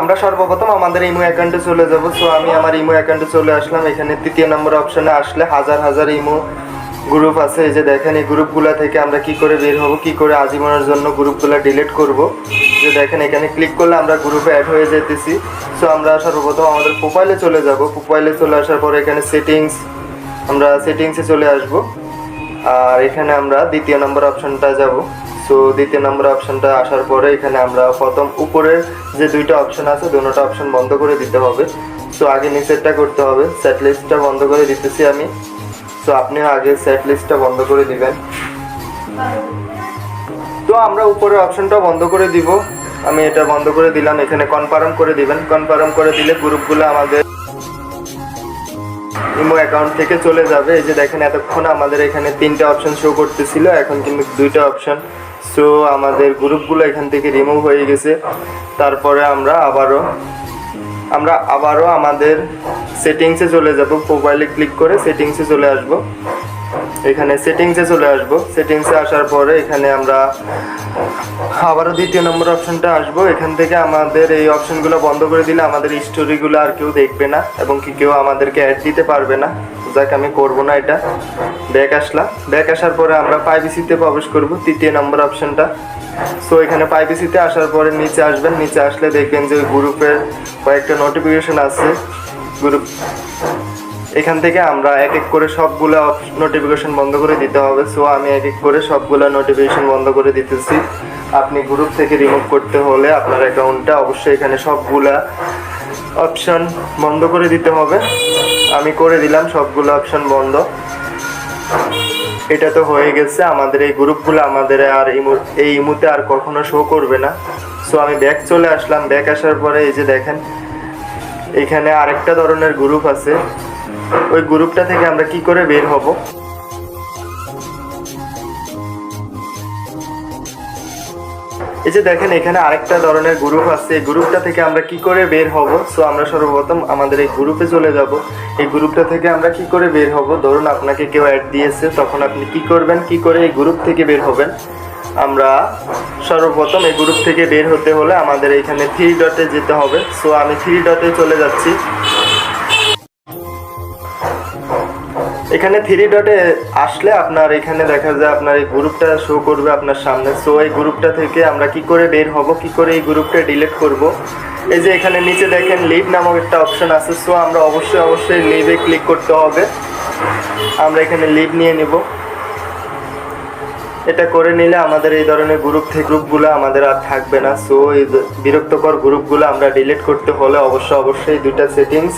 আমরা সর্বপ্রথম আমাদের ইমো অ্যাকাউন্টে চলে যাব। সো আমি আমার ইমো অ্যাকাউন্টে চলে আসলাম। এখানে তৃতীয় নম্বর অপশনে আসলে হাজার হাজার ইমো গ্রুপ আছে। এই যে দেখেন, এই গ্রুপগুলো থেকে আমরা কি করে বের হব, কি করে আজীবনের জন্য গ্রুপগুলো ডিলিট করব। যে দেখেন, এখানে ক্লিক করলে আমরা গ্রুপে অ্যাড হয়ে যেতেছি। সো আমরা সর্বপ্রথম আমাদের প্রোফাইলে চলে যাব। প্রোফাইলে চলে আসার পরে এখানে সেটিংস আমরা সেটিংসে চলে আসব। আর এখানে আমরা দ্বিতীয় নম্বর অপশনটা যাব। সো দ্বিতীয় নম্বর অপশনটা আসার পরে এখানে আমরা প্রথম উপরের যে দুইটা অপশন আছে, দুটোটা অপশন বন্ধ করে দিতে হবে। সো আগে নিচেরটা করতে হবে। সেট লিস্টটা বন্ধ করে দিতেছি আমি। সো আপনিও আগে সেট লিস্টটা বন্ধ করে দিবেন। তো আমরা উপরের অপশনটা বন্ধ করে দিব। আমি এটা বন্ধ করে দিলাম। এখানে কনফার্ম করে দিবেন। কনফার্ম করে দিলে গ্রুপগুলো আমাদের ইমো অ্যাকাউন্ট থেকে চলে যাবে। এই যে দেখেন, এতক্ষণ আমাদের এখানে তিনটা অপশন শো করতেছিল। এখন কিন্তু দুইটা অপশন সো আমাদের গ্রুপগুলো এখান থেকে রিমুভ হয়ে গেছে। তারপরে আমরা আবারও আমরা আবারও আমাদের সেটিংসে চলে যাব। মোবাইলে ক্লিক করে সেটিংসে চলে আসব। এখানে সেটিংসে চলে আসব। সেটিংসে আসার পরে এখানে আমরা আবারও দ্বিতীয় নম্বর অপশনটা আসব। এখান থেকে আমাদের এই অপশনগুলো বন্ধ করে দিলে আমাদের স্টোরিগুলো আর কেউ দেখবে না এবং কি কেউ আমাদেরকে অ্যাড দিতে পারবে না। যাক, আমি করব না এটা। ব্যাক আসলাম ব্যাক আসার পরে আমরা প্রাইভেসিতে প্রবেশ করব, তৃতীয় নম্বর অপশনটা। সো এখানে প্রাইভেসিতে আসার পরে নিচে আসবেন, নিচে আসলে দেখবেন যে ওই গ্রুপের কয়েকটা নোটিফিকেশন আছে। গ্রুপ এখান থেকে আমরা এক এক করে সবগুলো নোটিফিকেশন বন্ধ করে দিতে হবে। সো আমি এক এক করে সবগুলো নোটিফিকেশন বন্ধ করে দিতেছি। আপনি গ্রুপ থেকে রিমুভ করতে হলে আপনার অ্যাকাউন্টটা অবশ্যই এখানে সবগুলা অপশন বন্ধ করে দিতে হবে। আমি করে দিলাম, সবগুলো অপশন বন্ধ। এটা তো হয়ে গেছে। আমাদের এই গ্রুপগুলো আমাদের আর এই ইমুতে আর কখনো শো করবে না। সো আমি ব্যাক চলে আসলাম। ব্যাক আসার পরে এই যে দেখেন, এখানে আরেকটা ধরনের গ্রুপ আছে। ওই গ্রুপটা থেকে আমরা কি করে বের হব? এই যে দেখেন, এখানে আরেকটা ধরনের গ্রুপ আছে। এই গ্রুপটা থেকে আমরা কি করে বের হব? সো আমরা সর্বপ্রথম আমাদের এই গ্রুপে চলে যাব। এই গ্রুপটা থেকে আমরা কি করে বের হব? ধরুন, আপনাকে কেউ অ্যাড দিয়েছে, তখন আপনি কি করবেন? কি করে এই গ্রুপ থেকে বের হবেন? আমরা সর্বপ্রথম এই গ্রুপ থেকে বের হতে হলে আমাদের এখানে থ্রি ডটে যেতে হবে। সো আমি থ্রি ডটে চলে যাচ্ছি। এখানে থ্রি ডটে আসলে আপনার এখানে দেখা যায় আপনার এই গ্রুপটা শো করবে আপনার সামনে। সো এই গ্রুপটা থেকে আমরা কি করে বের হব, কি করে এই গ্রুপটা ডিলিট করব? এই যে এখানে নিচে দেখেন লিভ নামক একটা অপশন আছে। সো আমরা অবশ্যই অবশ্যই লিভে ক্লিক করতে হবে। আমরা এখানে লিভ নিয়ে নিব। এটা করে নিলে আমাদের এই ধরনের গ্রুপ থেকে গ্রুপগুলো আমাদের আর থাকবে না। সো এই বিরক্তকর গ্রুপগুলো আমরা ডিলিট করতে হলে অবশ্যই অবশ্যই দুইটা সেটিংস